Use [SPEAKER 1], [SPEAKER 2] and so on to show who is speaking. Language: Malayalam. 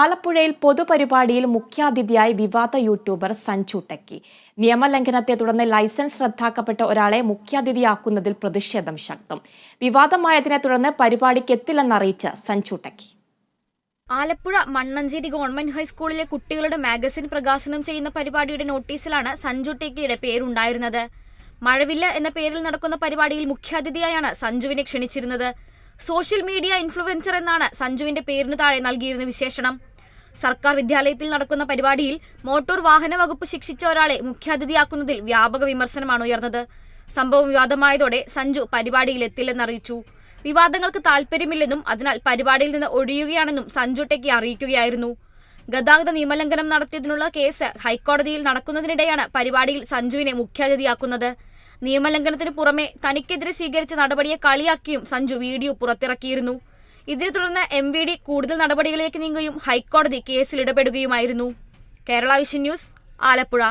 [SPEAKER 1] ആലപ്പുഴയിൽ പൊതുപരിപാടിയിൽ മുഖ്യാതിഥിയായി വിവാദ യൂട്യൂബർ സഞ്ജു ടെക്കി. നിയമലംഘനത്തെ തുടർന്ന് ലൈസൻസ് റദ്ദാക്കപ്പെട്ട ഒരാളെ മുഖ്യാതിഥിയാക്കുന്നതിൽ പ്രതിഷേധം ശക്തം. വിവാദമായതിനെ തുടർന്ന് പരിപാടിക്ക് എത്തില്ലെന്നറിയിച്ച് സഞ്ജു ടെക്കി.
[SPEAKER 2] ആലപ്പുഴ മണ്ണഞ്ചേരി ഗവൺമെന്റ് ഹൈസ്കൂളിലെ കുട്ടികളുടെ മാഗസിൻ പ്രകാശനം ചെയ്യുന്ന പരിപാടിയുടെ നോട്ടീസിലാണ് സഞ്ജു ടെക്കിയുടെ പേരുണ്ടായിരുന്നത്. മഴവില്ല എന്ന പേരിൽ നടക്കുന്ന പരിപാടിയിൽ മുഖ്യാതിഥിയായാണ് സഞ്ജുവിനെ ക്ഷണിച്ചിരുന്നത്. സോഷ്യൽ മീഡിയ ഇൻഫ്ലുവൻസർ എന്നാണ് സഞ്ജുവിന്റെ പേരിന് താഴെ നൽകിയിരുന്ന വിശേഷണം. സർക്കാർ വിദ്യാലയത്തിൽ നടക്കുന്ന പരിപാടിയിൽ മോട്ടോർ വാഹന വകുപ്പ് ശിക്ഷിച്ച ഒരാളെ മുഖ്യാതിഥിയാക്കുന്നതിൽ വ്യാപക വിമർശനമാണ് ഉയർന്നത്. സംഭവം വിവാദമായതോടെ സഞ്ജു പരിപാടിയിൽ എത്തില്ലെന്നറിയിച്ചു. വിവാദങ്ങൾക്ക് താല്പര്യമില്ലെന്നും അതിനാൽ പരിപാടിയിൽ നിന്ന് ഒഴിയുകയാണെന്നും സഞ്ജു ടെക്കി അറിയിക്കുകയായിരുന്നു. ഗതാഗത നിയമലംഘനം നടത്തിയതിനുള്ള കേസ് ഹൈക്കോടതിയിൽ നടക്കുന്നതിനിടെയാണ് പരിപാടിയിൽ സഞ്ജുവിനെ മുഖ്യാതിഥിയാക്കുന്നത്. നിയമലംഘനത്തിന് പുറമെ തനിക്കെതിരെ സ്വീകരിച്ച നടപടിയെ കളിയാക്കിയും സഞ്ജു വീഡിയോ പുറത്തിറക്കിയിരുന്നു. ഇതിനെ തുടർന്ന് എം വി ഡി കൂടുതൽ നടപടികളിലേക്ക് നീങ്ങുകയും ഹൈക്കോടതി കേസിൽ ഇടപെടുകയുമായിരുന്നു. Kerala vision news Alappuzha.